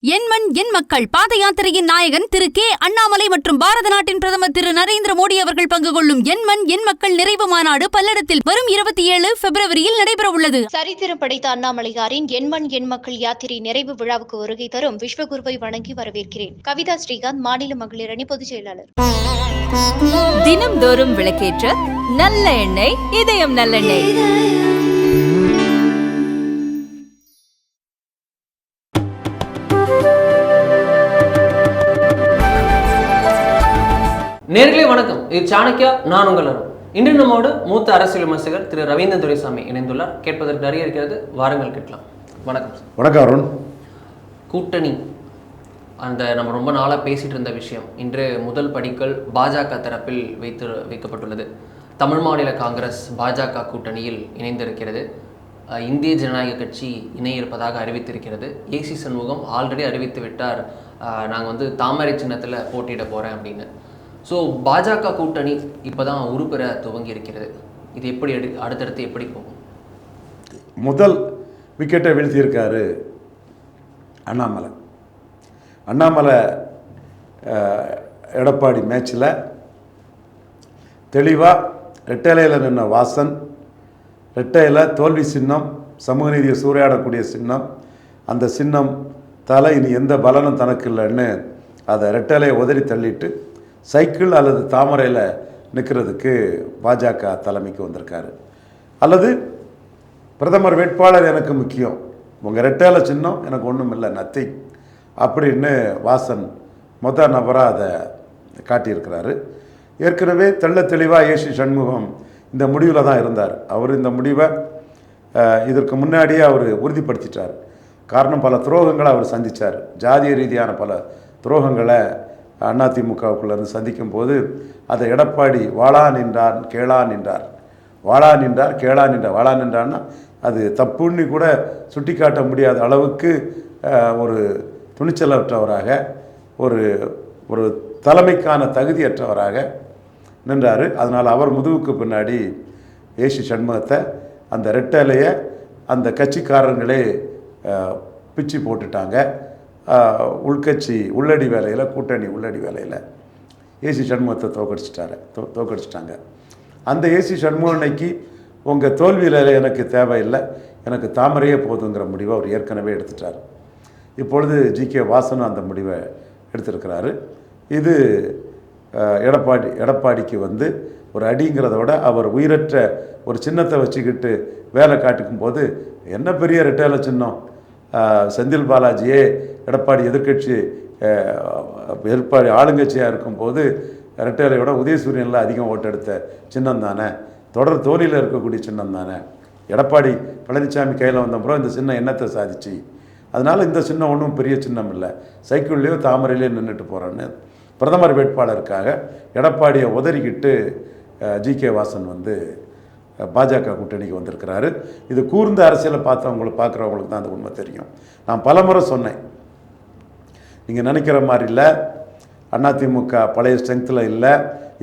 என் மண் என் மக்கள். பாத யாத்திரையின் நாயகன் திரு கே. அண்ணாமலை மற்றும் பாரத நாட்டின் பிரதமர் திரு நரேந்திர மோடி அவர்கள் பங்கு கொள்ளும் என் மண் என் மக்கள் நிறைவு மாநாடு பல்லடத்தில் வரும் இருபத்தி ஏழு பிப்ரவரியில் நடைபெறவுள்ளது. சரித்திரம் படைத்த அண்ணாமலையாரின் எண்மண் எண் மக்கள் யாத்திரை நிறைவு விழாவுக்கு வருகை தரும் விஸ்வகுருவை வணங்கி வரவேற்கிறேன். கவிதா ஸ்ரீகாந்த் மாநில மகளிர் அணி பொதுச் செயலாளர். தினம்தோறும் விளக்கேற்ற நல்ல எண்ணெய் இதயம் நல்லெண்ணெய். நேர்களே வணக்கம். இது சாணக்கியா நான் உங்கள் அருண். இன்று நம்மோடு மூத்த அரசியல் விமர்சகர் திரு ரவீந்திரன் துரைசாமி இணைந்துள்ளார். கேட்பதற்கு நிறைய இருக்கிறது. வாருங்கள் கேட்கலாம். வணக்கம் வணக்கம் அருண். கூட்டணி அந்த நம்ம ரொம்ப நாளாக பேசிட்டு இருந்த விஷயம் இன்று முதல் படிக்கல் பாஜக தரப்பில் வைத்து வைக்கப்பட்டுள்ளது. தமிழ் மாநில காங்கிரஸ் பாஜக கூட்டணியில் இணைந்திருக்கிறது. இந்திய ஜனநாயக கட்சி இணைய இருப்பதாக அறிவித்திருக்கிறது. ஏசி சண்முகம் ஆல்ரெடி அறிவித்து விட்டார். நாங்கள் வந்து தாமரை சின்னத்தில் போட்டியிட போகிறேன் அப்படின்னு. ஸோ பாஜக கூட்டணி இப்போ தான் உருப்பெற துவங்கி இருக்கிறது. இது எப்படி எடு அடுத்தடுத்து எப்படி போகும்? முதல் விக்கெட்டை வீழ்த்தியிருக்காரு அண்ணாமலை. அண்ணாமலை எடப்பாடி மேட்ச்சில் தெளிவாக ரெட்டைலையில் நின்ன வாசன் ரெட்டையில் தோல்வி சின்னம் சமூக நீதியை சூறையாடக்கூடிய சின்னம் அந்த சின்னம் தலை இனி எந்த பலனும் தனக்கு இல்லைன்னு அதை ரெட்டலையை உதறி தள்ளிட்டு சைக்கிள் அல்லது தாமரையில் நிற்கிறதுக்கு பாஜக தலைமைக்கு வந்திருக்காரு. அல்லது பிரதமர் வேட்பாளர் எனக்கு முக்கியம். உங்கள் ரெட்டேல சின்னம் எனக்கு ஒன்றும் இல்லை நத்திங் அப்படின்னு வாசன் மொத நபராக அதை காட்டியிருக்கிறாரு. ஏற்கனவே தெள்ள தெளிவாக ஏசி சண்முகம் இந்த முடிவில் தான் இருந்தார். அவர் இந்த முடிவை இதற்கு முன்னாடியே அவர் உறுதிப்படுத்திட்டார். காரணம் பல துரோகங்களை அவர் சந்தித்தார் ஜாதிய ரீதியான பல துரோகங்களை அதிமுகவுக்குள்ளேருந்து சந்திக்கும் போது அதை எடப்பாடி வாழா நின்றார் கேளா நின்றார். வாழா நின்றார் கேளா நின்றார். வாழா நின்றான்னா அது தப்புன்னு கூட சுட்டிக்காட்ட முடியாத அளவுக்கு ஒரு துணிச்சலற்றவராக ஒரு ஒரு தலைமைக்கான தகுதியற்றவராக நின்றார். அதனால் அவர் முதுகுக்கு பின்னாடி ஏசி சண்முகத்தை அந்த ரெட்டலையை அந்த கட்சிக்காரங்களே பிச்சு போட்டுட்டாங்க. உள்கட்சி உள்ளடி வேலையில் கூட்டணி உள்ளடி வேலையில் ஏசி சண்முகத்தை தோக்கடிச்சிட்டாரு. தோ தோக்கடிச்சிட்டாங்க. அந்த ஏசி சண்முகம் அன்னைக்கு உங்கள் தோல்வியில் எனக்கு தேவையில்லை எனக்கு தாமரையே போதுங்கிற முடிவை அவர் ஏற்கனவே எடுத்துட்டார். இப்பொழுது ஜி கே வாசனும் அந்த முடிவை எடுத்திருக்கிறாரு. இது எடப்பாடி எடப்பாடிக்கு வந்து ஒரு அடிங்கிறத விட அவர் உயிரற்ற ஒரு சின்னத்தை வச்சுக்கிட்டு வேலை காட்டிக்கும் போது என்ன பெரிய ரெட்டையில சின்னம்? செந்தில் பாலாஜியே எடப்பாடி எதிர்க்கட்சி எதிர்ப்பாடி ஆளுங்கட்சியாக இருக்கும்போது இரட்டையலையோட உதயசூரியனில் அதிகம் ஓட்டெடுத்த சின்னம் தானே? தொடர் தோனியில் இருக்கக்கூடிய சின்னம் தானே? எடப்பாடி பழனிசாமி கையில் வந்தப்புறம் இந்த சின்னம் என்னத்தை சாதிச்சு. அதனால் இந்த சின்னம் ஒன்றும் பெரிய சின்னம் இல்லை. சைக்கிள்லேயோ தாமரையிலையோ நின்றுட்டு போகிறான்னு பிரதமர் வேட்பாளருக்காக எடப்பாடியை உதறிக்கிட்டு ஜி கே வாசன் வந்து பாஜக கூட்டணிக்கு வந்திருக்கிறாரு. இது கூர்ந்த அரசியலை பார்த்தவங்களை பார்க்குறவங்களுக்கு தான் அந்த உண்மை தெரியும். நான் பலமுறை சொன்னேன். நீங்கள் நினைக்கிற மாதிரி இல்லை. அதிமுக பழைய ஸ்ட்ரென்த்தில் இல்லை.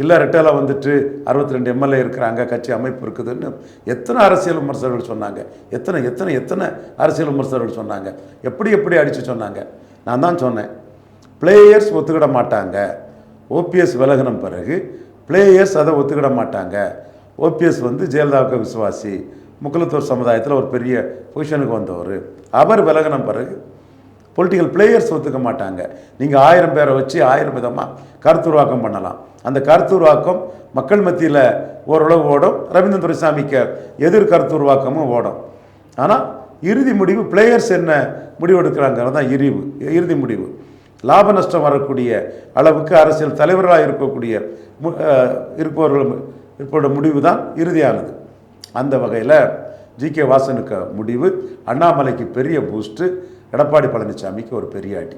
இல்லை ரெட்டேல வந்துட்டு அறுபத்தி ரெண்டு எம்எல்ஏ இருக்கிறாங்க கட்சி அமைப்பு இருக்குதுன்னு எத்தனை அரசியல் விமர்சகர்கள் சொன்னாங்க. எத்தனை எத்தனை எத்தனை அரசியல் விமர்சகர்கள் சொன்னாங்க. எப்படி எப்படி அடித்து சொன்னாங்க. நான் தான் சொன்னேன். பிளேயர்ஸ் ஒத்துக்கிட மாட்டாங்க. ஓபிஎஸ் விலகின பிறகு பிளேயர்ஸ் அதை ஒத்துக்கிட மாட்டாங்க. ஓபிஎஸ் வந்து ஜெயலலிதாவுக்கு விசுவாசி முக்குலத்தூர் சமுதாயத்தில் ஒரு பெரிய பொசிஷனுக்கு வந்தவர். அவர் விலகின பிறகு பொலிட்டிக்கல் பிளேயர்ஸ் ஒத்துக்க மாட்டாங்க. நீங்கள் ஆயிரம் பேரை வச்சு ஆயிரம் விதமாக கருத்துருவாக்கம் பண்ணலாம். அந்த கருத்துருவாக்கம் மக்கள் மத்தியில் ஓரளவு ஓடும். ரவீந்திரன் துரைசாமிக்கு எதிர் கருத்துருவாக்கமும் ஓடும். ஆனால் இறுதி முடிவு பிளேயர்ஸ் என்ன முடிவு எடுக்கிறாங்கிறது தான் இறிவு இறுதி முடிவு. லாப நஷ்டம் வரக்கூடிய அளவுக்கு அரசியல் தலைவர்களாக இருக்கக்கூடிய மு- இருப்பவர்கள் இப்போட முடிவு தான் இறுதியானது. அந்த வகையில் ஜி கே வாசனுக்கு முடிவு. அண்ணாமலைக்கு பெரிய பூஸ்ட்டு எடப்பாடி பழனிசாமிக்கு ஒரு பெரிய அடி.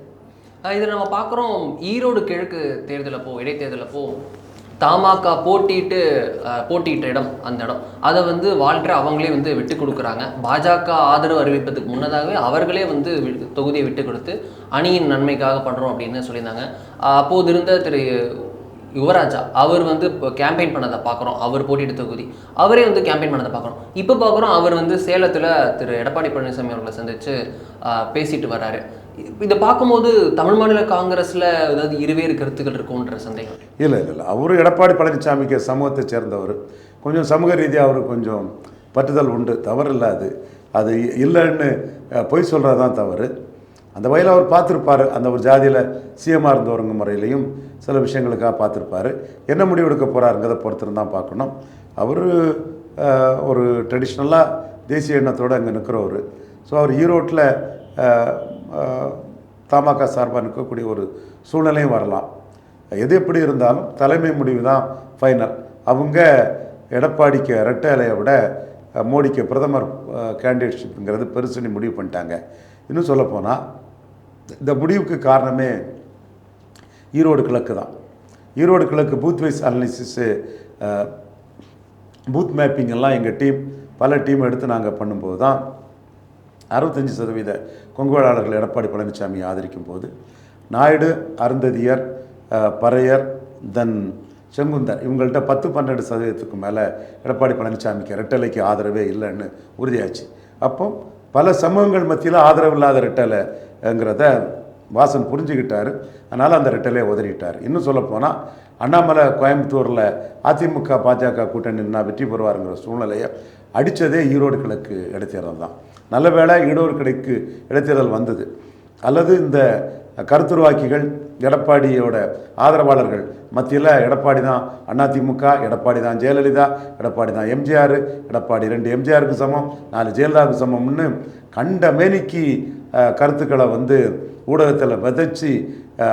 இதில் நம்ம பார்க்குறோம். ஈரோடு கிழக்கு தேர்தலப்போ இடைத்தேர்தலப்போ தமாக போட்டிட்டு அஹ், போட்டியிட்ட இடம் அந்த இடம். அதை வந்து வாழ்கிற அவங்களே வந்து விட்டு கொடுக்குறாங்க. பாஜக ஆதரவு அறிவிப்பதுக்கு முன்னதாகவே அவர்களே வந்து வி- தொகுதியை விட்டு கொடுத்து அணியின் நன்மைக்காக பண்ணுறோம் அப்படின்னு சொல்லியிருந்தாங்க. அப்போது இருந்த திரு யுவராஜா அவர் வந்து இப்போ கேம்பெயின் பண்ணதை பார்க்குறோம். அவர் போட்டியிட்ட தொகுதி அவரே வந்து கேம்பெயின் பண்ணதை பார்க்குறோம். இப்போ பார்க்குறோம் அவர் வந்து சேலத்தில் திரு எடப்பாடி பழனிசாமி அவர்களை சந்தித்து பேசிட்டு வர்றாரு இதை பார்க்கும்போது தமிழ் மாநில காங்கிரஸில் ஏதாவது இருவேறு கருத்துக்கள் இருக்கும்ன்ற சந்தேகம். இல்லை இல்லை இல்லை. அவரு எடப்பாடி பழனிசாமிக்கு சமூகத்தை சேர்ந்தவர். கொஞ்சம் சமூக ரீதியாக அவருக்கு கொஞ்சம் பற்றுதல் உண்டு. தவறு இல்லை அது. அது இல்லைன்னு பொய் சொல்கிறது தான் தவறு. அந்த வகையில் அவர் பார்த்துருப்பார். அந்த ஒரு ஜாதியில் சிஎம்மாக இருந்தவருங்க முறையிலையும் சில விஷயங்களுக்காக பார்த்துருப்பாரு. என்ன முடிவு எடுக்க போகிறாருங்கிறத பொறுத்திருந்து தான் பார்க்கணும். அவர் ஒரு ட்ரெடிஷ்னலாக தேசிய எண்ணத்தோடு அங்கே நிற்கிறவர் ஸோ அவர் ஈரோட்டில் தமாக சார்பாக நிற்கக்கூடிய ஒரு சூழ்நிலையும் வரலாம். எது எப்படி இருந்தாலும் தலைமை முடிவு தான் ஃபைனல் அவங்க எடப்பாடிக்கு ரெட்டை இலையை விட மோடிக்கு பிரதமர் கேண்டிடேட்ஷிப்புங்கிறது பெருசுன்னு முடிவு பண்ணிட்டாங்க. இன்னும் சொல்லப்போனால் இந்த முடிவுக்கு காரணமே ஈரோடு கிழக்கு தான். ஈரோடு கிழக்கு booth wise analysis booth mapping எல்லாம் எங்கள் டீம் பல டீம் எடுத்து நாங்கள் பண்ணும்போது தான் அறுபத்தஞ்சு சதவீத கொங்குவாளர்கள் எடப்பாடி பழனிசாமி ஆதரிக்கும் போது நாயுடு அருந்ததியர் பறையர் தென் செங்குந்தர் இவங்கள்ட்ட பத்து பன்னெண்டு சதவீதத்துக்கு மேலே எடப்பாடி பழனிசாமிக்கு ரெட்டலைக்கு ஆதரவே இல்லைன்னு உறுதியாச்சு. அப்போ பல சமூகங்கள் மத்தியில் ஆதரவு இல்லாத ங்கிறத வாசன் புரிஞ்சுக்கிட்டார் அதனால் அந்த ரெட்டலே உதறிட்டார். இன்னும் சொல்லப்போனால் அண்ணாமலை கோயம்புத்தூரில் அதிமுக பாஜக கூட்டணி நின்னா வெற்றி பெறுவாருங்கிற சூழ்நிலையை அடித்ததே ஈரோடு கிழக்கு இடைத்தேர்தல் தான். நல்ல வேளை ஈரோடு கிழக்கு இடைத்தேர்தல் வந்தது. அல்லது இந்த கருத்துருவாக்கிகள் எடப்பாடியோட ஆதரவாளர்கள் மத்தியில் எடப்பாடி தான் அதிமுக எடப்பாடி தான் ஜெயலலிதா எடப்பாடி தான் எம்ஜிஆர் எடப்பாடி ரெண்டு எம்ஜிஆருக்கு சமம் நாலு ஜெயலலிதாவுக்கு சமம்னு கண்ட மேனிக்கு கருத்துக்களை வந்து ஊடகத்தில் விதைச்சி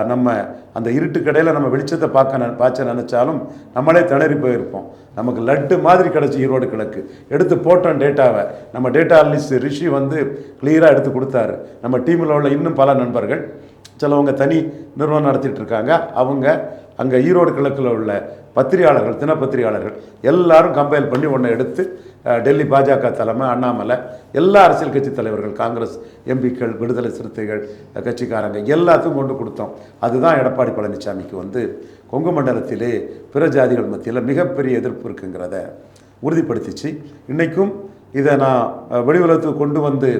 நம்ம அந்த இருட்டுக்கடையில் நம்ம வெளிச்சத்தை பார்க்க நெ- நினச்சாலும் நம்மளே திணறி போயிருப்போம். நமக்கு லட்டு மாதிரி கிடச்சி ஈரோடு கிழக்கு. எடுத்து போட்டோம் டேட்டாவை. நம்ம டேட்டா அனலிஸ்ட் ரிஷி வந்து கிளியராக எடுத்து கொடுத்தாரு. நம்ம டீமில் உள்ள இன்னும் பல நண்பர்கள். சிலவங்க தனி நிறுவனம் நடத்திட்டு இருக்காங்க. அவங்க அங்கே ஈரோடு கிழக்கில் உள்ள பத்திரிகையாளர்கள் தினப்பத்திரிகையாளர்கள் எல்லாரும் கம்பைல் பண்ணி ஒன்றை எடுத்து டெல்லி பாஜக தலைமை அண்ணாமலை எல்லா அரசியல் கட்சி தலைவர்கள் காங்கிரஸ் எம்பிக்கள் விடுதலை சிறுத்தைகள் கட்சிக்காரங்க எல்லாத்துக்கும் கொண்டு கொடுத்தோம். அதுதான் எடப்பாடி பழனிசாமிக்கு வந்து கொங்கு மண்டலத்திலே பிற ஜாதிகள் மத்தியில் மிகப்பெரிய எதிர்ப்பு இருக்குங்கிறத உறுதிப்படுத்திச்சு. இன்றைக்கும் இதை நான் அஹ், கொண்டு வந்து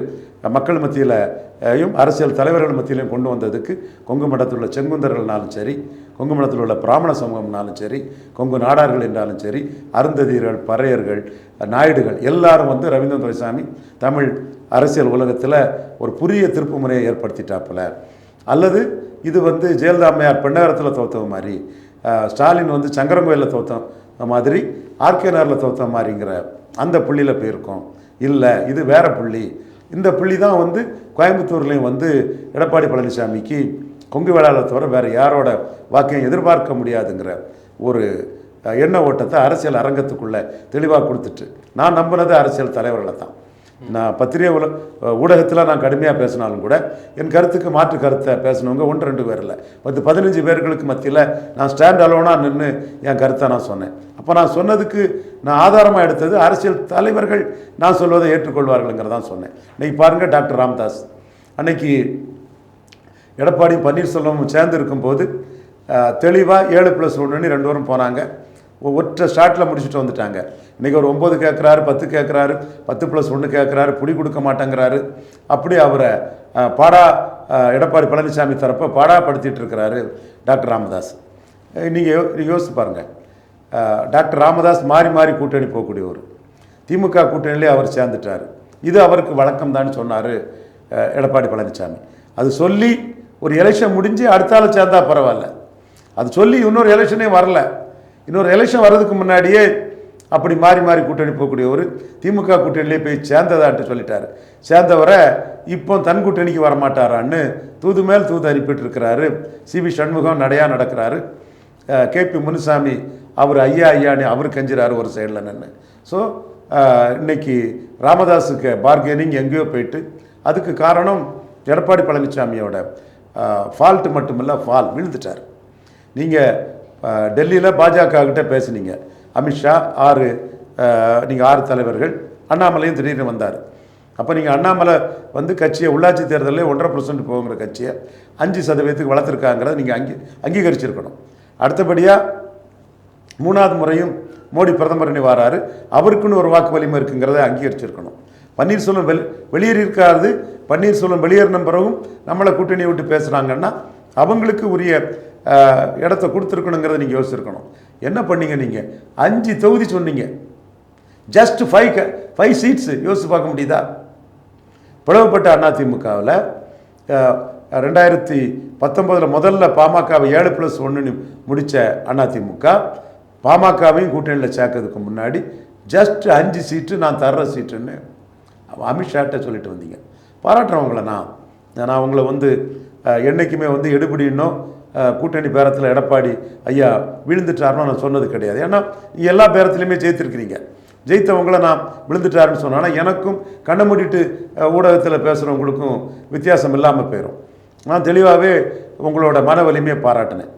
மக்கள் மத்தியிலையும் அரசியல் தலைவர்கள் மத்தியிலையும் கொண்டு வந்ததுக்கு கொங்கு மடத்தில் உள்ள செங்குந்தர்கள்னாலும் சரி கொங்கு மடத்தில் உள்ள பிராமண சமூகம்னாலும் சரி கொங்கு நாடார்கள் என்றாலும் சரி அருந்ததியர்கள் பறையர்கள் நாயுடுகள் எல்லாரும் வந்து ரவீந்திரன் துரைசாமி தமிழ் அரசியல் உலகத்தில் ஒரு புதிய திருப்பு முறையை ஏற்படுத்திட்டாப்புல. அல்லது இது வந்து ஜெயலலிதா அம்மையார் பெண்ணகரத்தில் தோத்தவ மாதிரி ஸ்டாலின் வந்து சங்கரங்கோயிலில் தோத்தம். மாதிரி ஆர்கே நகரில் தோத்த மாதிரிங்கிற அந்த புள்ளியில் போயிருக்கோம். இல்லை இது வேற புள்ளி. இந்த புள்ளி தான் வந்து கோயம்புத்தூர்லேயும் வந்து எடப்பாடி பழனிசாமிக்கு கொங்கு வேளாளர் தவிர வேறு யாரோட வாக்கையும் எதிர்பார்க்க முடியாதுங்கிற ஒரு எண்ண ஓட்டத்தை அரசியல் அரங்கத்துக்குள்ளே தெளிவாக கொடுத்துட்டு நான் நம்பினது அரசியல் தலைவர்களை தான் நான் பத்திரிகை உல ஊடகத்தில் நான் கடுமையாக பேசினாலும் கூட என் கருத்துக்கு மாற்று கருத்தை பேசினவங்க ஒன்று ரெண்டு பேர் இல்லை. பத்து பதினஞ்சு பேர்களுக்கு மத்தியில் நான் ஸ்டாண்ட் அலோனாக நின்று என் கருத்தை நான் சொன்னேன். அப்போ நான் சொன்னதுக்கு நான் ஆதாரமாக எடுத்தது அரசியல் தலைவர்கள் நான் சொல்வதை ஏற்றுக்கொள்வார்கள்ங்கிறதான் சொன்னேன். இன்றைக்கி பாருங்கள் டாக்டர் ராம்தாஸ். அன்னைக்கு எடப்பாடியும் பன்னீர்செல்வமும் சேர்ந்து இருக்கும்போது தெளிவாக ஏழு ப்ளஸ் ஒன்றுன்னு ரெண்டு பேரும் போனாங்க. ஒற்றை ஷாட்டில் முடிச்சுட்டு வந்துட்டாங்க. இன்றைக்கி ஒரு ஒம்பது கேட்குறாரு பத்து கேட்குறாரு பத்து ப்ளஸ் ஒன்று கேட்குறாரு புடி கொடுக்க மாட்டேங்கிறாரு. அப்படி அவரை பாடா எடப்பாடி பழனிசாமி தரப்பை பாடாப்படுத்திட்டு இருக்கிறாரு டாக்டர் ராமதாஸ். நீங்கள் யோசிச்சு பாருங்கள் டாக்டர் ராமதாஸ் மாறி மாறி கூட்டணி போகக்கூடியவர். திமுக கூட்டணியிலே அவர் சேர்ந்துட்டார். இது அவருக்கு வழக்கம் தான் சொன்னார் எடப்பாடி பழனிசாமி. அது சொல்லி ஒரு எலெக்ஷன் முடிஞ்சு அடுத்த சேர்ந்தா பரவாயில்ல. அது சொல்லி இன்னொரு எலெக்ஷனே வரல. இன்னொரு எலெக்ஷன் வர்றதுக்கு முன்னாடியே அப்படி மாறி மாறி கூட்டணி போகக்கூடியவர் திமுக கூட்டணியிலே போய் சேர்ந்ததான்ட்டு சொல்லிட்டாரு. சேர்ந்தவரை இப்போ தன் கூட்டணிக்கு வரமாட்டாரான்னு தூது மேல் தூது அனுப்பிட்டு இருக்கிறாரு சிவி சண்முகம் நடையா நடக்கிறாரு. கேபி முனுசாமி அவர் ஐயா ஐயான்னு அவர் கஞ்சிறாரு ஒரு சைடில் நின்று ஸோ இன்னைக்கு ராமதாஸுக்கு பார்கெனிங் எங்கேயோ போயிட்டு அதுக்கு காரணம் எடப்பாடி பழனிசாமியோட ஃபால்ட்டு மட்டுமில்ல ஃபால் விழுந்துட்டார். நீங்கள் டெல்லியில் பாஜக கிட்ட பேசுனீங்க. அமித்ஷா ஆறு நீங்கள் ஆறு தலைவர்கள். அண்ணாமலையும் திடீர்னு வந்தார். அப்போ நீங்கள் அண்ணாமலை வந்து கட்சியை உள்ளாட்சி தேர்தலில் ஒன்றரை பர்சன்ட் போங்கிற கட்சியை அஞ்சு சதவீதத்துக்கு வளர்த்துருக்காங்கிறத நீங்கள் அங்கீ அங்கீகரிச்சிருக்கணும். அடுத்தபடியாக மூணாவது முறையும் மோடி பிரதமர் வாராரு. அவருக்குன்னு ஒரு வாக்கு வலிமை இருக்குங்கிறத அங்கீகரிச்சிருக்கணும். பன்னீர்செல்வம் வெளி வெளியேறியிருக்காது பன்னீர்செல்வம் வெளியேறின பிறகும் நம்மளை கூட்டணியை விட்டு பேசுகிறாங்கன்னா அவங்களுக்கு உரிய இடத்த கொடுத்துருக்கணுங்கிறத நீங்கள் யோசிச்சிருக்கணும். என்ன பண்ணீங்க நீங்கள் அஞ்சு தொகுதி சொன்னீங்க. ஜஸ்ட் ஃபைவ் ஃபைவ் சீட்ஸு யோசித்து பார்க்க முடியுதா? பிளவுபட்ட அதிமுகவில் ரெண்டாயிரத்தி பத்தொம்போதில் முதல்ல பாமகவை ஏழு ப்ளஸ் ஒன்று முடித்த அதிமுக பாமகவையும் கூட்டணியில் சேர்க்கறதுக்கு முன்னாடி ஜஸ்ட் அஞ்சு சீட்டு நான் தர்ற சீட்டுன்னு அமித்ஷாட்ட சொல்லிட்டு வந்தீங்க. பாராட்டுறவங்கள நான். நான் அவங்கள வந்து என்றைக்குமே வந்து எடுபடின்னும் கூட்டணி பேரத்தில் எடப்பாடி ஐயா விழுந்துட்டாருன்னு நான் சொன்னது கிடையாது. ஏன்னா எல்லா பேரத்துலையுமே ஜெயித்திருக்கிறீங்க. ஜெயித்தவங்கள நான் விழுந்துட்டாருன்னு சொன்னேன்னா எனக்கும் கண்ணை மூடிட்டு ஊடகத்தில் பேசுகிறவங்களுக்கும் வித்தியாசம் இல்லாமல் போயிடும் நான் தெளிவாகவே உங்களோட மன வலிமையை பாராட்டினேன்.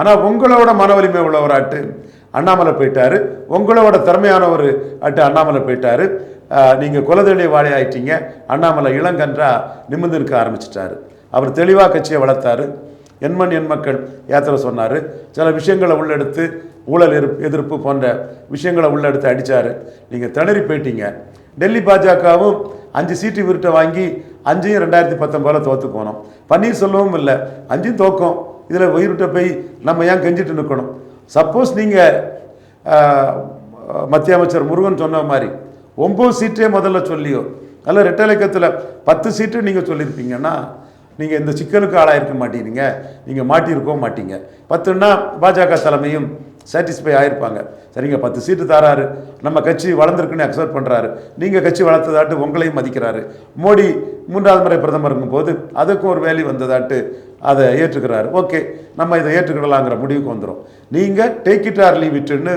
ஆனால் உங்களோட மன வலிமை உள்ளவராட்டு அண்ணாமலை போயிட்டாரு. உங்களோட திறமையான ஒரு அட்டு அண்ணாமலை போயிட்டாரு. நீங்கள் குலதெளி வாழை ஆயிட்டீங்க. அண்ணாமலை இளங்கன்றா நிமிர்ந்து இருக்க ஆரம்பிச்சிட்டாரு. அவர் தெளிவாக கட்சியை வளர்த்தாரு. எண்மண் எண் மக்கள். யாத்திரை சொன்னார். சில விஷயங்களை உள்ளெடுத்து ஊழல் எதிர்ப்பு எதிர்ப்பு போன்ற விஷயங்களை உள்ளெடுத்து அடித்தார் நீங்கள் திணறி போயிட்டீங்க. டெல்லி பாஜகவும் அஞ்சு சீட்டு விருட்டை வாங்கி அஞ்சையும் ரெண்டாயிரத்தி பத்தொம்போதில் தோற்று போனோம். பன்னீர்செல்வமும் இல்லை. அஞ்சும் தோக்கம். இதில் உயிர்கிட்ட போய் நம்ம ஏன் கெஞ்சிட்டு நிற்கணும் சப்போஸ் நீங்கள் மத்திய அமைச்சர் முருகன் சொன்ன மாதிரி ஒம்பது சீட்டே முதல்ல சொல்லியோ அல்ல ரெட்டலைக்கத்தில் பத்து சீட்டு நீங்கள் சொல்லியிருப்பீங்கன்னா நீங்கள் இந்த சிக்கலுக்கு ஆளாயிருக்க மாட்டீங்க. நீங்கள் மாட்டியிருக்கவும் மாட்டீங்க. பத்துன்னா பாஜக தலைமையும் சாட்டிஸ்ஃபை ஆகிருப்பாங்க சரிங்க பத்து சீட்டு தராரு. நம்ம கட்சி வளர்ந்துருக்குன்னு அக்செப்ட் பண்ணுறாரு நீங்கள் கட்சி வளர்த்ததாட்டு உங்களையும் மதிக்கிறாரு. மோடி மூன்றாவது முறை பிரதமருங்கும் போது அதுக்கும் ஒரு வேலி வந்ததாட்டு அதை ஏற்றுக்கிறாரு. ஓகே நம்ம இதை ஏற்றுக்கிடலாங்கிற முடிவுக்கு வந்துடும் நீங்கள் டேக் இட் ஆர் லீவ் இட்டுன்னு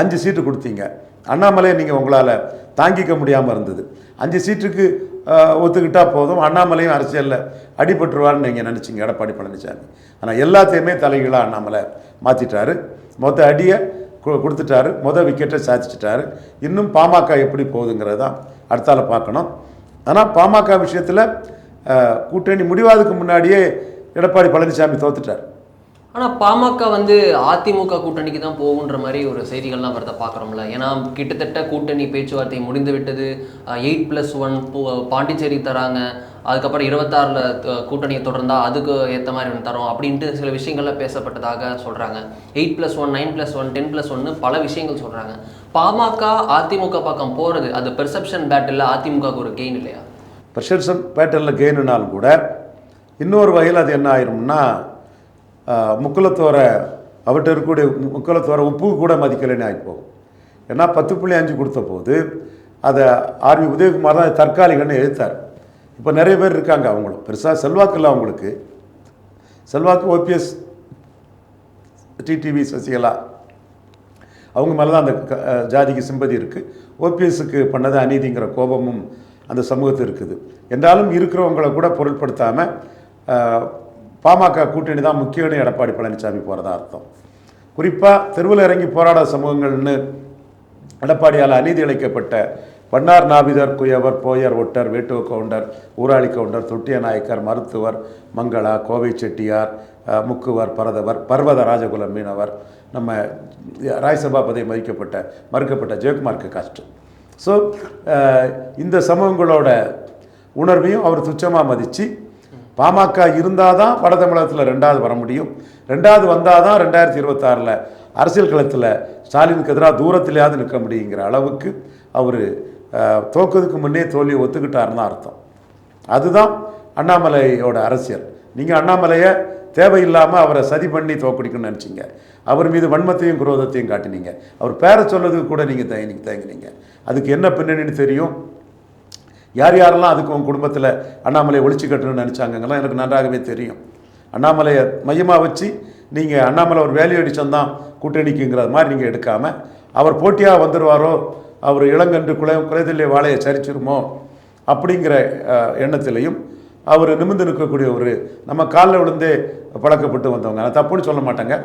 அஞ்சு சீட்டு கொடுத்தீங்க. அண்ணாமலையை நீங்கள் உங்களால் தாங்கிக்க முடியாமல் இருந்தது. அஞ்சு சீட்டுக்கு ஒத்துக்கிட்டால் போதும். அண்ணாமலையும் அரசியலில் அடிபட்டுருவார்னு நீங்கள் நினச்சிங்க எடப்பாடி பழனிசாமி ஆனால் எல்லாத்தையுமே தலைகளாக அண்ணாமலை மாற்றிட்டாரு மொத்த அடியை கு- கொடுத்துட்டாரு. மொத விக்கெட்டை சாதிச்சிட்டாரு. இன்னும் பாமக எப்படி போகுதுங்கிறது தான் அடுத்தால பார்க்கணும். ஆனால் பாமக விஷயத்தில் கூட்டணி முடிவாதுக்கு முன்னாடியே எடப்பாடி பழனிசாமி தோத்துட்டார். ஆனால் பாமக வந்து அதிமுக கூட்டணிக்கு தான் போகுன்ற மாதிரி ஒரு செய்திகள்லாம் வரத பார்க்குறோம்ல. ஏன்னா கிட்டத்தட்ட கூட்டணி பேச்சுவார்த்தை முடிந்து விட்டது. எயிட் ப்ளஸ் ஒன் பாண்டிச்சேரி தராங்க. அதுக்கப்புறம் இருபத்தாறில் கூட்டணியை தொடர்ந்தா அதுக்கு ஏற்ற மாதிரி ஒன்று தரோம் அப்படின்ட்டு சில விஷயங்கள்லாம் பேசப்பட்டதாக சொல்கிறாங்க eight plus one nine plus one ten plus ஒன்னு பல விஷயங்கள் சொல்கிறாங்க பாமக அதிமுக பக்கம் போகிறது அது பெர்செப்ஷன் பேட்டில் அதிமுகவுக்கு ஒரு கெயின் இல்லையா? பெர்செப்ஷன் பேட்டலில் கெயினுனாலும் கூட இன்னொரு வகையில் அது என்ன ஆயிரும்னா முக்குலத்தோரை அவர்கிட்ட இருக்கக்கூடிய மு- உப்பு கூட மதிக்கலைன்னு ஆகிப்போகும். ஏன்னா பத்து புள்ளி அஞ்சு கொடுத்த போது அதை ஆர்வி உதயகுமார் தான் தற்காலிகன்னு எழுத்தார். இப்போ நிறைய பேர் இருக்காங்க அவங்களும். பெருசாக செல்வாக்கு இல்லை அவங்களுக்கு. செல்வாக்கு ஓபிஎஸ் டிடிவி சசிகலா. அவங்க மேலே தான் அந்த க- ஜாதிக்கு சிம்பதி இருக்குது ஓபிஎஸ்க்கு பண்ணது அநீதிங்கிற கோபமும் அந்த சமூகத்தில் இருக்குது. என்றாலும் இருக்கிறவங்களை கூட பொருட்படுத்தாமல் பாமக கூட்டணி தான் முக்கியம்னு எடப்பாடி பழனிசாமி போகிறதா அர்த்தம். குறிப்பாக தெருவில் இறங்கி போராட சமூகங்கள்னு எடப்பாடியால் அநீதி இழைக்கப்பட்ட பன்னார் நாபிதர் குயவர் போயர் ஒட்டர் வேட்டுவ கவுண்டர் ஊராளி கவுண்டர் தொட்டிய நாயக்கர் மருத்துவர் மங்களா கோவை செட்டியார் முக்குவர் பரதவர் பர்வத ராஜகுல மீனவர் நம்ம ராஜ்சபா பதவி மதிக்கப்பட்ட மறுக்கப்பட்ட ஜெயக்குமார் காஸ்ட் ஸோ இந்த சமூகங்களோட உணர்வையும் அவர் துச்சமாக மதித்து பாமக இருந்தால் தான் வட தமிழகத்தில் ரெண்டாவது வர முடியும். ரெண்டாவது வந்தால் தான் ரெண்டாயிரத்தி இருபத்தாறில் அரசியல் களத்தில் ஸ்டாலினுக்கு எதிராக தூரத்திலேயாவது நிற்க முடியுங்கிற அளவுக்கு அவர் தோக்குறதுக்கு முன்னே தோல்வியை ஒத்துக்கிட்டாருன்னு அர்த்தம். அதுதான் அண்ணாமலையோட அரசியல். நீங்கள் அண்ணாமலையை தேவையில்லாமல் அவரை சதி பண்ணி தோக்கடிக்கணும்னு நினச்சிங்க. அவர் மீது வன்மத்தையும் குரோதத்தையும் காட்டினீங்க. அவர் பேரை சொன்னதுக்கு கூட நீங்கள் தயங்கி தயங்கினீங்க. அதுக்கு என்ன பின்னணின்னு தெரியும்? யார் யாரெல்லாம் அதுக்கு உங்கள் குடும்பத்தில் அண்ணாமலையை ஒழிச்சு கட்டணும்னு நினச்சாங்கங்கெல்லாம் எனக்கு நன்றாகவே தெரியும். அண்ணாமலையை மையமாக வச்சு நீங்கள் அண்ணாமலை ஒரு வேலையை அடிச்சம் தான் கூட்டணிக்குங்கிற மாதிரி நீங்கள் எடுக்காமல் அவர் போட்டியாக வந்துடுவாரோ அவர் இளங்கன்று குலை குலைதல்லை வாழையை சரிச்சிருமோ அப்படிங்கிற எண்ணத்திலையும் அவர் நிமிர்ந்து நிற்கக்கூடிய ஒரு நம்ம காலில் விழுந்தே பழக்கப்பட்டு வந்தவங்க. நான் தப்புன்னு சொல்ல மாட்டேங்க.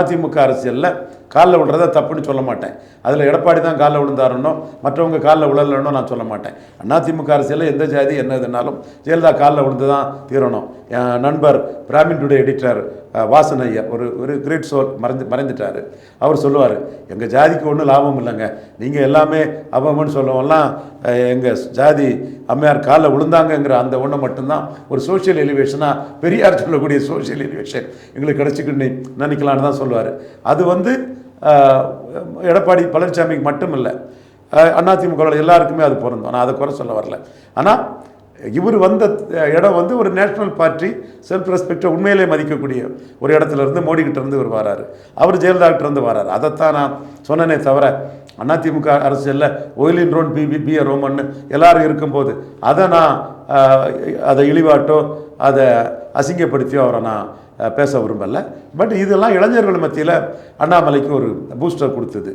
அதிமுக அரசியலில் காலில் விழுறத தப்புன்னு சொல்ல மாட்டேன். அதில் எடப்பாடி தான் காலில் விழுந்தாருன்னோ மற்றவங்க காலில் விழலன்னோ நான் சொல்ல மாட்டேன். அதிமுக அரசியலில் எந்த ஜாதி என்ன இதுனாலும் ஜெயலலிதா காலில் விழுந்து தான் தீரணும். என் நண்பர் பிராமின் டுடே எடிட்டர் வாசன் ஐயா ஒரு ஒரு கிரேட் சோல் மறைஞ்சு மறைந்துட்டார். அவர் சொல்லுவார் எங்கள் ஜாதிக்கு ஒன்றும் லாபம் இல்லைங்க. நீங்கள் எல்லாமே அவமன்னு சொல்லவெல்லாம் எங்கள் ஜாதி அம்மையார் காலில் விழுந்தாங்கங்கிற அந்த ஒன்றை மட்டும்தான் ஒரு சோஷியல் எலிவேஷனாக பெரியார் சொல்லக்கூடிய சோஷியல் எலிவேஷன் எங்களுக்கு கிடச்சிக்கின்னு நினைக்கலான்னு தான் சொல்லுவார். அது வந்து எடப்பாடி பழனிசாமிக்கு மட்டும் இல்லை அதிமுக எல்லாருக்குமே அது பொருந்தும். நான் அதை குறை சொல்ல வரல. ஆனால் இவர் வந்த இடம் வந்து ஒரு நேஷனல் பார்ட்டி செல்ஃப் ரெஸ்பெக்டை உண்மையிலே மதிக்கக்கூடிய ஒரு இடத்துல இருந்து மோடி கிட்ட இருந்து இவர் வராரு. அவர் ஜெயலலிதா கிட்ட இருந்து வராரு. அதைத்தான் நான் சொன்னனே தவிர அதிமுக அரசியலில் ஒயிலின் ரோன் பி பி ரோமன் எல்லாரும் இருக்கும்போது அதை நான் அதை இழிவாட்டோ அதை அசிங்கப்படுத்தியோ அவரை நான் பேச விரும்பலை. பட் இதெல்லாம் இளைஞர்கள் மத்தியில் அண்ணாமலைக்கு ஒரு பூஸ்டர் கொடுத்தது.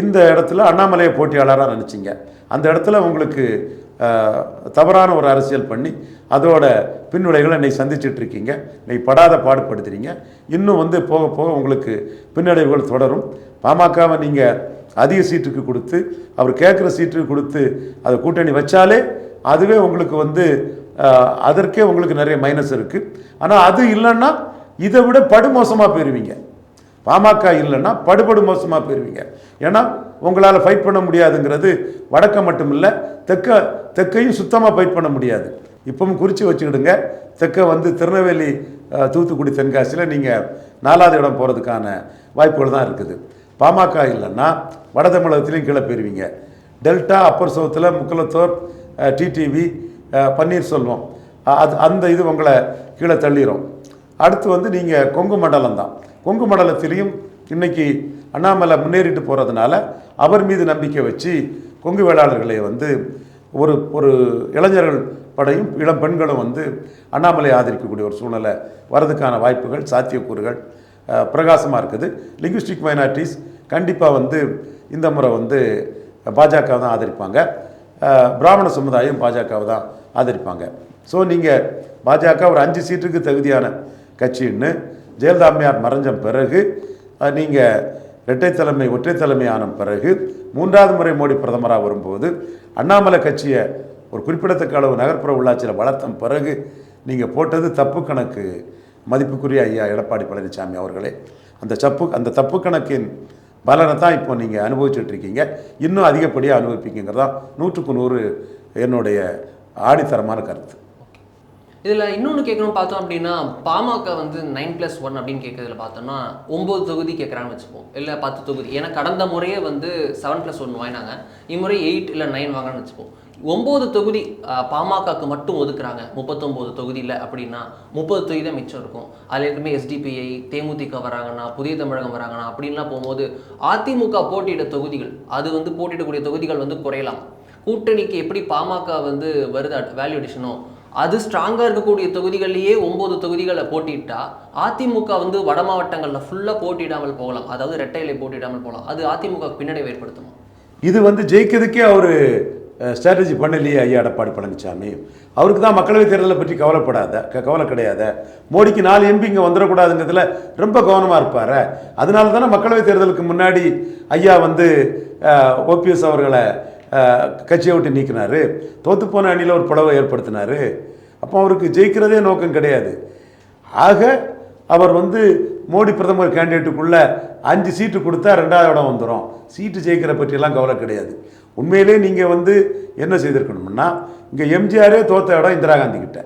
இந்த இடத்துல அண்ணாமலையை போட்டியாளராக நினச்சிங்க. அந்த இடத்துல உங்களுக்கு தவறான ஒரு அரசியல் பண்ணி அதோட பின்விளைகளை இன்னைக்கு சந்திச்சிட்டு இருக்கீங்க. படாத பாடுபடுத்துறீங்க. இன்னும் வந்து போக போக உங்களுக்கு பின்னடைவுகள் தொடரும். பாமகவை நீங்கள் அதிக சீட்டுக்கு கொடுத்து அவர் கேட்குற சீட்டுக்கு கொடுத்து அதை கூட்டணி வச்சாலே அதுவே உங்களுக்கு வந்து அதற்கே உங்களுக்கு நிறைய மைனஸ் இருக்குது ஆனால் அது இல்லைன்னா இதை விட படுமோசமாக போயிடுவீங்க பாமக இல்லைன்னா படுபடு மோசமாக போயிடுவீங்க ஏன்னா உங்களால் ஃபைட் பண்ண முடியாதுங்கிறது வடக்க மட்டும் இல்லை தெற்க தெற்கையும் சுத்தமாக ஃபைட் பண்ண முடியாது. இப்பவும் குறித்து வச்சுக்கிடுங்க. தெற்க வந்து திருநெல்வேலி தூத்துக்குடி தென்காசியில் நீங்கள் நாலாவது இடம் போகிறதுக்கான வாய்ப்புகள் தான் இருக்குது. பாமக இல்லைன்னா வட தமிழகத்திலையும் கீழே போயிருவீங்க. டெல்டா அப்பர் சவுத்தில் முக்குலத்தோர் டிடிவி பன்னீர்செல்வம் அது அந்த இது உங்களை கீழே தள்ளிரும். அடுத்து வந்து நீங்கள் கொங்கு மண்டலம் தான். கொங்கு மண்டலத்திலையும் இன்றைக்கி அண்ணாமலை முன்னேறிட்டு போகிறதுனால அவர் மீது நம்பிக்கை வச்சு கொங்கு வேளாளர்களை வந்து ஒரு ஒரு இளைஞர்கள் படையும் இளம் பெண்களும் வந்து அண்ணாமலை ஆதரிக்கக்கூடிய ஒரு சூழ்நிலை வரதுக்கான வாய்ப்புகள் சாத்தியக்கூறுகள் பிரகாசமாக இருக்குது. லிங்குஸ்டிக் மைனாரிட்டிஸ் கண்டிப்பாக வந்து இந்த முறை வந்து பாஜக தான் ஆதரிப்பாங்க. பிராமண சமுதாயம் பாஜகவை தான் ஆதரிப்பாங்க. ஸோ நீங்கள் பாஜக ஒரு அஞ்சு சீட்டுக்கு தகுதியான கட்சின்னு ஜெயலலிதா அம்மையார் மறைஞ்ச பிறகு நீங்கள் இரட்டை தலைமை ஒற்றை தலைமை ஆன பிறகு மூன்றாவது முறை மோடி பிரதமராக வரும்போது அண்ணாமலை கட்சியை ஒரு குறிப்பிடத்தக்க அளவு நகர்ப்புற உள்ளாட்சியில் வளர்த்த பிறகு நீங்கள் போட்டது தப்பு கணக்கு மதிப்புக்குரிய ஐயா எடப்பாடி பழனிசாமி அவர்களே. அந்த சப்பு அந்த தப்பு கணக்கின் பலனை தான் இப்போ நீங்கள் அனுபவிச்சுட்டு இருக்கீங்க இன்னும் அதிகப்படியாக அனுபவிப்பீங்கிறதா நூற்றுக்கு நூறு என்னுடைய ஆடித்தரமான கருத்து. இதில் இன்னொன்று கேட்கணும் பார்த்தோம் அப்படின்னா பாமக வந்து நைன் ப்ளஸ் ஒன் அப்படின்னு கேட்கறதுல பார்த்தோம்னா ஒம்பது தொகுதி கேட்குறான்னு வச்சுப்போம். இல்லை பத்து தொகுதி. ஏன்னா கடந்த முறையே வந்து செவன் ப்ளஸ் ஒன் வாங்கினாங்க. இம்முறை எயிட் இல்லை நைன் வாங்கன்னு வச்சுப்போம். ஒம்பது தொகுதி பாமகக்கு மட்டும் ஒதுக்குறாங்க. முப்பத்தொம்போது தொகுதியில் அப்படின்னா முப்பது தொகுதி தான் மிச்சம் இருக்கும். அதில் இருக்குமே எஸ்டிபிஐ தேமுதிக வராங்கன்னா புதிய தமிழகம் வராங்கன்னா அப்படின்லாம் போகும்போது அதிமுக போட்டியிட தொகுதிகள் அது வந்து போட்டியிடக்கூடிய தொகுதிகள் வந்து குறையலாம். கூட்டணிக்கு எப்படி பாமக வந்து வருது வேல்யூ அடிஷனோ அது ஸ்ட்ராங்காக இருக்கக்கூடிய தொகுதிகள்லேயே ஒம்பது தொகுதிகளை போட்டிட்டா அதிமுக வந்து வட மாவட்டங்களில் ஃபுல்லாக போட்டியிடாமல் போகலாம். அதாவது ரெட்டையிலை போட்டியிடாமல் போகலாம். அது அதிமுக பின்னடைவை ஏற்படுத்தும்? இது வந்து ஜெயிக்கிறதுக்கே அவர் ஸ்ட்ராட்டஜி பண்ணலையே ஐயா எடப்பாடி பழனிசாமி அவருக்கு தான் மக்களவைத் தேர்தலை பற்றி கவலைப்படாத க- கவலை கிடையாத. மோடிக்கு நாலு எம்பி இங்கே வந்துடக்கூடாதுங்கிறதுல ரொம்ப கவனமாக இருப்பார். அதனால தானே மக்களவைத் தேர்தலுக்கு முன்னாடி ஐயா வந்து ஓபிஎஸ் அவர்களை கட்சியை விட்டு நீக்கினாரு. தோத்துப்போன அணியில் ஒரு புடவை ஏற்படுத்தினாரு. அப்போ அவருக்கு ஜெயிக்கிறதே நோக்கம் கிடையாது. ஆக அவர் வந்து மோடி பிரதமர் கேண்டிடேட்டுக்குள்ளே அஞ்சு சீட்டு கொடுத்தா ரெண்டாவது இடம் வந்துடும் சீட்டு ஜெயிக்கிற பற்றியெல்லாம் கவலை கிடையாது. உண்மையிலே நீங்கள் வந்து என்ன செய்திருக்கணும்னா இங்கே எம்ஜிஆரே தோத்த இடம் இந்திரா காந்தி கிட்ட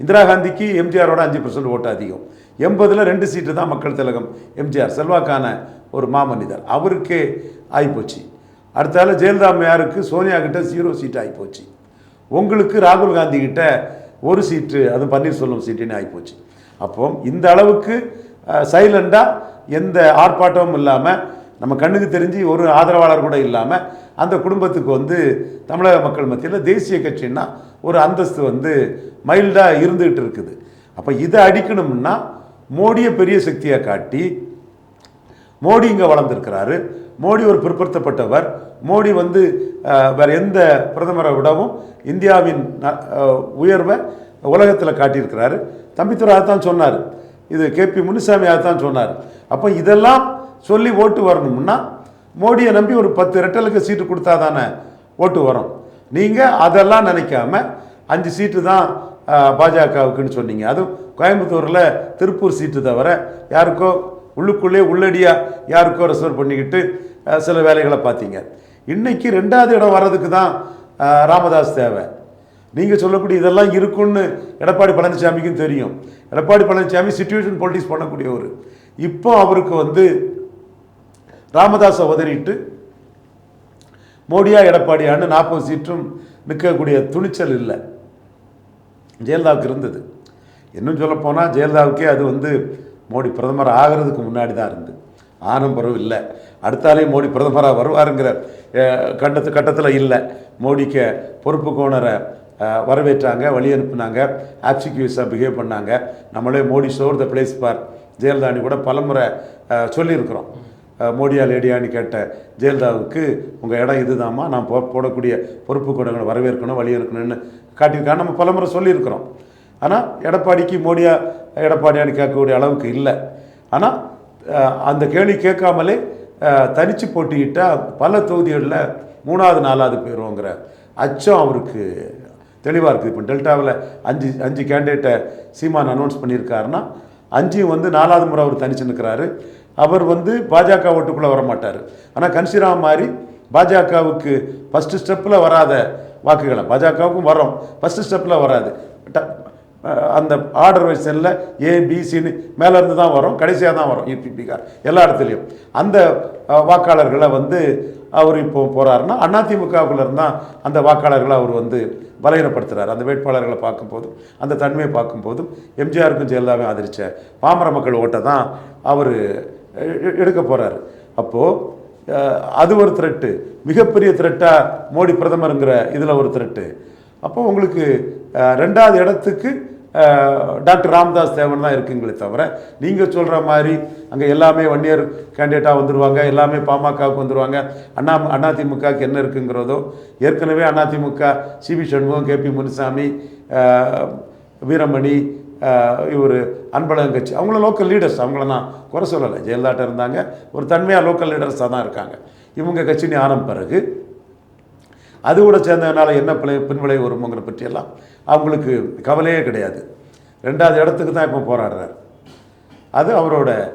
இந்திரா காந்திக்கு எம்ஜிஆரோட அஞ்சு பர்சன்ட் ஓட்டு அதிகம். எண்பதில் ரெண்டு சீட்டு தான் மக்கள் திலகம் எம்ஜிஆர் செல்வாக்கான ஒரு மாமனிதர். அவருக்கே ஆகிப்போச்சு அடுத்தால ஜெயலலிதா அம்மையாருக்கு சோனியா கிட்ட ஜீரோ சீட்டு ஆகிப்போச்சு உங்களுக்கு ராகுல் காந்தி கிட்ட ஒரு சீட்டு அது பன்னீர்செல்வம் சீட்டுன்னு ஆகிப்போச்சு அப்போ இந்த அளவுக்கு சைலண்டாக எந்த ஆர்ப்பாட்டமும் இல்லாமல் நம்ம கண்ணுக்கு தெரிஞ்சு ஒரு ஆதரவாளர் கூட இல்லாமல் அந்த குடும்பத்துக்கு வந்து தமிழக மக்கள் மத்தியில் தேசிய கட்சின்னா ஒரு அந்தஸ்து வந்து மைல்டாக இருந்துகிட்டு இருக்குது. அப்போ இதை அடிக்கணும்னா மோடியை பெரிய சக்தியாக காட்டி மோடி இங்கே வளர்ந்துருக்கிறாரு. மோடி ஒரு பிற்படுத்தப்பட்டவர். மோடி வந்து வேறு வேற எந்த பிரதமரை விடவும் இந்தியாவின் உயர்வை உலகத்தில் காட்டியிருக்கிறாரு. தம்பித்துறை தான் சொன்னார். இது கேபி முனுசாமி தான் சொன்னார். அப்போ இதெல்லாம் சொல்லி ஓட்டு வரணும்னா மோடியை நம்பி ஒரு பத்து ரெட்டலுக்கு சீட்டு கொடுத்தா தானே ஓட்டு வரும். நீங்கள் அதெல்லாம் நினைக்காம அஞ்சு சீட்டு தான் பாஜகவுக்குன்னு சொன்னீங்க. அதுவும் கோயம்புத்தூரில் திருப்பூர் சீட்டு தவிர யாருக்கோ உள்ளுக்குள்ளே உள்ளடியாக யாருக்கோ ரெசர்வ் பண்ணிக்கிட்டு சில வேலைகளை பார்த்தீங்க. இன்னைக்கு ரெண்டாவது இடம் வர்றதுக்கு தான் ராமதாஸ் தேவை. நீங்கள் சொல்லக்கூடிய இதெல்லாம் இருக்குன்னு எடப்பாடி பழனிசாமிக்கும் தெரியும். எடப்பாடி பழனிசாமி சுச்சுவேஷன் பொலிட்டிக்ஸ் பண்ணக்கூடியவர். இப்போ அவருக்கு வந்து ராமதாஸை உதறிட்டு மோடியா எடப்பாடியான்னு நாற்பது சீற்றும் நிற்கக்கூடிய துணிச்சல் இல்லை. ஜெயலலிதாவுக்கு இருந்தது. இன்னும் சொல்லப்போனால் ஜெயலலிதாவுக்கே அது வந்து மோடி பிரதமர் ஆகிறதுக்கு முன்னாடி தான் இருந்து ஆனம் இல்லை. அடுத்தாலே மோடி பிரதமராக வருவாருங்கிற கண்டத்து கட்டத்தில் இல்லை. மோடிக்கு பொறுப்பு கோணரை வரவேற்றாங்க வழி அனுப்புனாங்க ஆப்சிக்யூஸாக பிஹேவ் பண்ணாங்க. நம்மளே மோடி ஷோர் த பிளேஸ் பார். ஜெயலலிதானி கூட பலமுறை சொல்லியிருக்கிறோம். மோடியா லேடியான்னு கேட்ட ஜெயலலிதாவுக்கு உங்கள் இடம் இதுதாம்மா நான் போ போடக்கூடிய பொறுப்பு கூடங்களை வரவேற்கணும் வழி இருக்கணும்னு காட்டியிருக்காங்க. நம்ம பலமுறை சொல்லியிருக்கிறோம். ஆனால் எடப்பாடிக்கு மோடியா எடப்பாடியான்னு கேட்கக்கூடிய அளவுக்கு இல்லை. ஆனால் அந்த கேள்வி கேட்காமலே தனித்து போட்டிக்கிட்டால் பல தொகுதிகளில் மூணாவது நாலாவது போயிடுவோங்கிற அச்சம் அவருக்கு தெளிவாக இருக்குது. இப்போ டெல்டாவில் அஞ்சு அஞ்சு கேண்டிடேட்டை சீமான் அனௌன்ஸ் பண்ணியிருக்காருன்னா அஞ்சையும் வந்து நாலாவது முறை அவர் தனிச்சு நிற்கிறாரு அவர் வந்து பாஜக ஓட்டுக்குள்ளே வர மாட்டார் ஆனால் கன்சிராம் மாதிரி பாஜகவுக்கு ஃபஸ்ட்டு ஸ்டெப்பில் வராத வாக்குகளை பாஜகவுக்கும் வரும் ஃபஸ்ட்டு ஸ்டெப்பில் வராது. ட- அந்த ஆர்டர் வரிசையில் ஏ பிசின்னு மேலேருந்து தான் வரும். கடைசியாக தான் வரும். யூபி எல்லா இடத்துலையும். அந்த வாக்காளர்களை வந்து அவர் இப்போ போகிறாருன்னா அதிமுகவுக்குள்ள இருந்தால் அந்த வாக்காளர்களை அவர் வந்து பலகீனப்படுத்துகிறார் அந்த வேட்பாளர்களை பார்க்கும்போதும் அந்த தன்மையை பார்க்கும்போதும் எம்ஜிஆருக்கும் ஜெயலலிதாவே ஆதரித்த பாமர மக்கள் ஓட்டை தான் அவர் எடுக்க போகிறாரு அப்போது அது ஒரு த்ரெட்டு மிகப்பெரிய த்ரெட்டாக மோடி பிரதமருங்கிற இதில் ஒரு த்ரெட்டு அப்போ உங்களுக்கு ரெண்டாவது இடத்துக்கு டாக்டர் ராம்தாஸ் தேவன் தான் இருக்குங்களே தவிர நீங்கள் சொல்கிற மாதிரி அங்கே எல்லாமே வன்னியர் கேண்டிடேட்டாக வந்துடுவாங்க எல்லாமே பாமகவுக்கு வந்துடுவாங்க அண்ணா அதிமுகவுக்கு என்ன இருக்குங்கிறதோ ஏற்கனவே AIADMK C V Shanmugam K P Munusamy Veeramani இவர் அன்பழகங்கட்சி அவங்கள லோக்கல் லீடர்ஸ் அவங்கள நான் குறை சொல்லலை. ஜெயலலிதாட்ட இருந்தாங்க. ஒரு தன்மையாக லோக்கல் லீடர்ஸாக தான் இருக்காங்க. இவங்க கட்சினி ஆன பிறகு அது கூட சேர்ந்ததுனால என்ன பிள்ளை பின்விளை வருமோங்கிற பற்றியெல்லாம் அவங்களுக்கு கவலையே கிடையாது. ரெண்டாவது இடத்துக்கு தான் இப்போ போராடுறார். அது அவரோட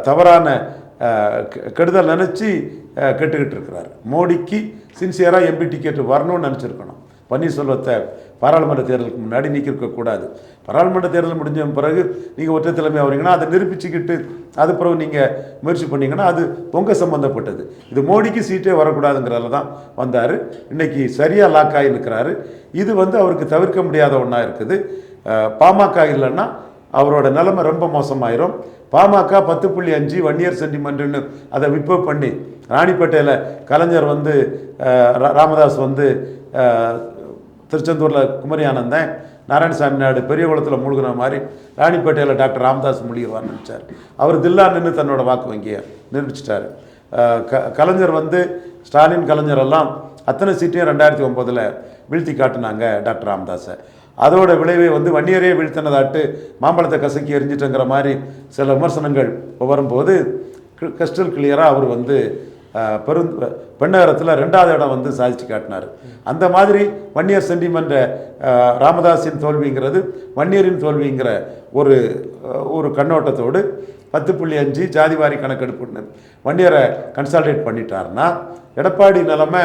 தவறான கெ- கெடுதல் நினச்சி கெட்டுக்கிட்டு இருக்கிறார். மோடிக்கு சின்சியராக எம்பி டிக்கெட் வரணும்னு நினச்சிருக்கணும். பன்னீர்செல்வத்தை பாராளுமன்ற தேர்தலுக்கு முன்னாடி நீக்கிருக்கக்கூடாது பாராளுமன்ற தேர்தல் முடிஞ்ச பிறகு நீங்கள் ஒற்றை தலைமை ஆகிறீங்கன்னா அதை நிரூபிச்சுக்கிட்டு அது பிறகு நீங்கள் முயற்சி பண்ணீங்கன்னா அது பொங்க சம்மந்தப்பட்டது இது மோடிக்கு சீட்டே வரக்கூடாதுங்கிறதுல தான் வந்தார். இன்னைக்கு சரியாக லாக் ஆகி இது வந்து அவருக்கு தவிர்க்க முடியாத ஒன்றா இருக்குது. பாமக இல்லைன்னா அவரோட நிலைமை ரொம்ப மோசமாயிரும். பாமக பத்து புள்ளி அஞ்சு வன்னியர் சென்டிமெண்ட்னு அதை விப்போ பண்ணி ராணிப்பேட்டையில் கலைஞர் வந்து ரா- ராமதாஸ் வந்து திருச்செந்தூரில் குமரி ஆனந்தன் நாராயணசாமி நாடு பெரிய குளத்தில் மூழ்கின மாதிரி ராணிப்பேட்டையில் டாக்டர் ராமதாஸ் மூழ்கிடுவார்னு நினச்சார். அவர் தில்லா நின்று தன்னோட வாக்கு வங்கியை நிரூபிச்சிட்டாரு. க கலைஞர் வந்து ஸ்டாலின் கலைஞர் எல்லாம் அத்தனை சீட்டையும் ரெண்டாயிரத்தி ஒம்போதில் வீழ்த்தி காட்டினாங்க டாக்டர் ராமதாஸை அதோட விளைவை வந்து வன்னியரே வீழ்த்தினதாட்டு மாம்பழத்தை கசக்கி எரிஞ்சிட்டுங்கிற மாதிரி சில விமர்சனங்கள் வரும்போது கிறிஸ்டல் கிளியராக அவர் வந்து பெரு பெண்ணகரத்தில் ரெண்டாவது இடம் வந்து சாதிச்சு காட்டினார். அந்த மாதிரி வன்னியர் சென்டிமெண்ட ராமதாஸின் தோல்விங்கிறது வன்னியரின் தோல்விங்கிற ஒரு ஒரு கண்ணோட்டத்தோடு பத்து புள்ளி அஞ்சு ஜாதிவாரி கணக்கெடுப்புன்னு வன்னியரை கன்சால்டேட் பண்ணிட்டாருன்னா எடப்பாடி நிலமை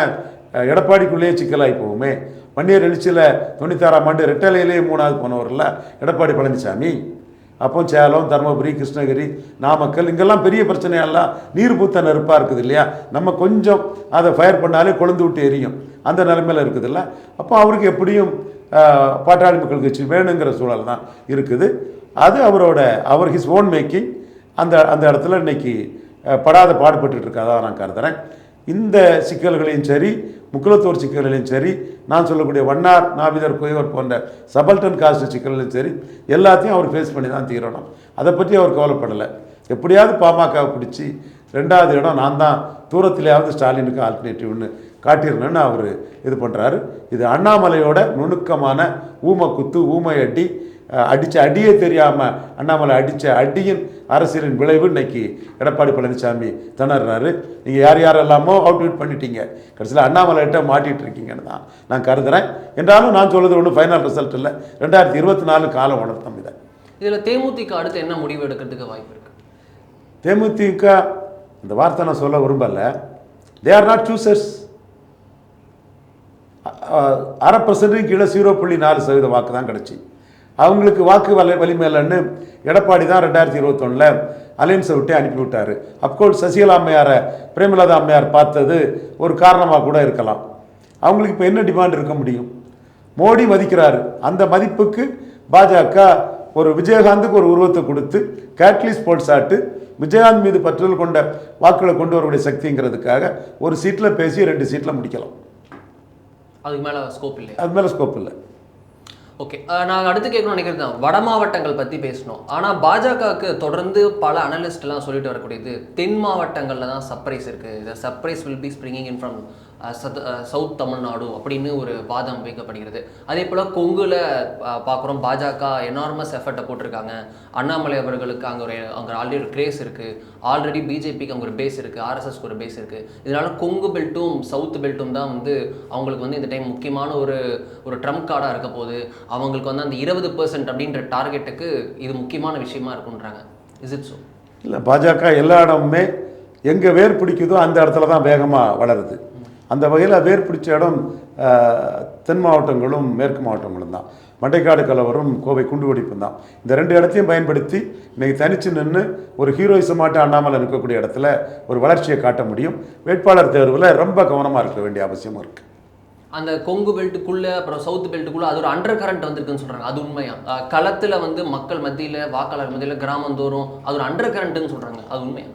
எடப்பாடிக்குள்ளேயே சிக்கலாகி போகுமே. வன்னியர் எழுச்சியில் தொண்ணூத்தாறாம் ஆண்டு ரெட்டலையிலேயே மூணாவது போனவர்ல எடப்பாடி பழனிசாமி அப்போ சேலம் தருமபுரி கிருஷ்ணகிரி நாமக்கல் இங்கெல்லாம் பெரிய பிரச்சனையெல்லாம் நீர் பூத்த நெருப்பாக இருக்குது இல்லையா? நம்ம கொஞ்சம் அதை ஃபயர் பண்ணாலே கொழுந்து விட்டு எரியும். அந்த நிலைமையில் இருக்குதுல்ல? அப்போ அவருக்கு எப்படியும் பாட்டாளி மக்கள் கட்சி வேணுங்கிற சூழல் தான் இருக்குது. அது அவரோட அவர் ஹிஸ் ஓன் மேக்கிங் அந்த அந்த இடத்துல இன்னைக்கு படாத பாடுபட்டு இருக்கதா நான் கருதுறேன். இந்த சிக்கல்களையும் சரி முக்கியத்துவ சிக்கல்களையும் சரி நான் சொல்லக்கூடிய வண்ணார் நாவிதர் குயவர் போன்ற சபல்டன் காஸ்ட் சிக்கல்களையும் சரி எல்லாத்தையும் அவர் ஃபேஸ் பண்ணி தான் தீரணும். அதை பற்றி அவர் கவலைப்படலை. எப்படியாவது பாமகவை பிடிச்சி ரெண்டாவது இடம் நான் தான் தூரத்திலேயாவது ஸ்டாலினுக்கு ஆல்டர்னேட்டிவ்னு காட்டிடணும்னு அவர் இது பண்ணுறாரு இது அண்ணாமலையோட நுணுக்கமான ஊமை குத்து ஊமை அடிச்ச அடியே தெரியாமல் அண்ணாமலை அடித்த அடியின் அரசியலின் விளைவு இன்னைக்கு எடப்பாடி பழனிசாமி திணறாரு நீங்கள் யார் யாரெல்லாமோ அவுட்விட் பண்ணிட்டீங்க. கடைசியில் அண்ணாமலைகிட்ட மாட்டிட்டு இருக்கீங்கன்னு தான் நான் கருதுகிறேன் என்றாலும் நான் சொல்றது ஒன்றும் ஃபைனல் ரிசல்ட் இல்லை. ரெண்டாயிரத்தி இருபத்தி நாலு காலம் உணர்த்தம் இதை. இதில் தேமுதிக அடுத்து என்ன முடிவு எடுக்கிறதுக்கு வாய்ப்பு இருக்கு? தேமுதிக இந்த வார்த்தை நான் சொல்ல விரும்பல. தே ஆர் நாட் சூசர்ஸ் அரை பர்சன்ட்டுக்கு கீழே ஜீரோ புள்ளி நாலு சதவீத வாக்கு தான் கிடச்சி. அவங்களுக்கு வாக்கு வலி வலிமை இல்லைன்னு எடப்பாடி தான் ரெண்டாயிரத்தி இருபத்தொன்னில் அலையன்ஸை விட்டு அனுப்பி விட்டார் அப்கோர்ஸ் சசிகலா அம்மையாரை பிரேமலதா அம்மையார் பார்த்தது ஒரு காரணமாக கூட இருக்கலாம். அவங்களுக்கு இப்போ என்ன டிமாண்ட் இருக்க முடியும்? மோடி மதிக்கிறாரு. அந்த மதிப்புக்கு பாஜக ஒரு விஜயகாந்துக்கு ஒரு உருவத்தை கொடுத்து கேட்லி ஸ்போர்ட்ஸ் ஆட்டு விஜயகாந்த் மீது பற்றுதல் கொண்ட வாக்குகளை கொண்டு வரக்கூடிய சக்திங்கிறதுக்காக ஒரு சீட்டில் பேசி ரெண்டு சீட்டில் முடிக்கலாம். அதுக்கு மேலே ஸ்கோப் இல்லையா? அது மேலே ஸ்கோப் இல்லை. ஓகே நாங்கள் அடுத்து கேட்கணும்னு நினைக்கிறது தான். வட மாவட்டங்கள் பற்றி பேசணும். ஆனால் பாஜகவுக்கு தொடர்ந்து பல அனலிஸ்ட்லாம் சொல்லிட்டு வரக்கூடியது தென் மாவட்டங்களில் தான் சர்ப்ரைஸ் இருக்குது இந்த surprise will be springing in from south Tamil Nadu அப்படின்னு ஒரு வாதம் வைக்கப்படுகிறது அதே போல் கொங்குல பார்க்குறோம் பாஜக எனார்மஸ் எஃபர்ட்டை போட்டிருக்காங்க. அண்ணாமலை அவர்களுக்கு அங்கே ஒரு அங்கே ஆல்ரெடி ஒரு கிரேஸ் இருக்குது ஆல்ரெடி பிஜேபிக்கு அங்கே ஒரு பேஸ் இருக்குது ஆர்எஸ்எஸ்க்கு ஒரு பேஸ் இருக்குது இதனால் கொங்கு பெல்ட்டும் சவுத் பெல்ட்டும் தான் வந்து அவங்களுக்கு வந்து இந்த டைம் முக்கியமான ஒரு ஒரு ட்ரம்ப் கார்டாக இருக்க போது அவங்களுக்கு வந்து அந்த இருபது பர்சன்ட் அப்படின்ற டார்கெட்டுக்கு இது முக்கியமான விஷயமா இருக்குன்றாங்க இஸ் இட் ஸோ இல்லை பாஜக எல்லா இடமுமே எங்கே வேர் பிடிக்குதோ அந்த இடத்துல தான் வேகமாக வளருது. அந்த வகையில் வேர் பிடிச்ச இடம் தென் மாவட்டங்களும் மேற்கு மாவட்டங்களும் தான். மண்டைக்காடு கலவரம் கோவை குண்டுவெடிப்பும் தான். இந்த ரெண்டு இடத்தையும் பயன்படுத்தி இன்னைக்கு தனித்து நின்று ஒரு ஹீரோயிசமாட்ட அண்ணாமலை இருக்கக்கூடிய இடத்துல ஒரு வளர்ச்சியை காட்ட முடியும். வேட்பாளர் தேர்வில் ரொம்ப கவனமாக இருக்க வேண்டிய அவசியமும் இருக்குது அந்த கொங்கு பெல்ட்டுக்குள்ளே அப்புறம் சவுத் பெல்ட்டுக்குள்ளே அது ஒரு அண்டர் கரண்ட் வந்திருக்குன்னு சொல்கிறாங்க அது உண்மையா? களத்தில் வந்து மக்கள் மத்தியில் வாக்காளர் மத்தியில் கிராமந்தோறும் அது ஒரு அண்டர் கரண்ட்டுன்னு சொல்கிறாங்க அது உண்மையா?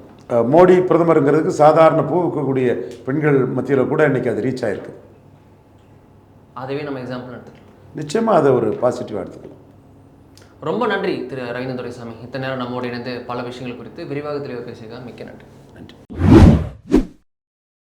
மோடி பிரதமருங்கிறதுக்கு சாதாரண பூ விற்கக்கூடிய பெண்கள் மத்தியில் கூட இன்னைக்கு அது ரீச் ஆயிருக்கு. அதுவே நம்ம எக்ஸாம்பிள் எடுத்துக்கலாம். நிச்சயமாக அதை ஒரு பாசிட்டிவாக எடுத்துக்கலாம். ரொம்ப நன்றி திரு ரவீந்திர துரைசாமி. இத்தனை நேரம் நம்மோடு இணைந்து பல விஷயங்கள் குறித்து விரிவாக தெளிவாக பேசியிருக்காங்க மிக்க நன்றி. நன்றி.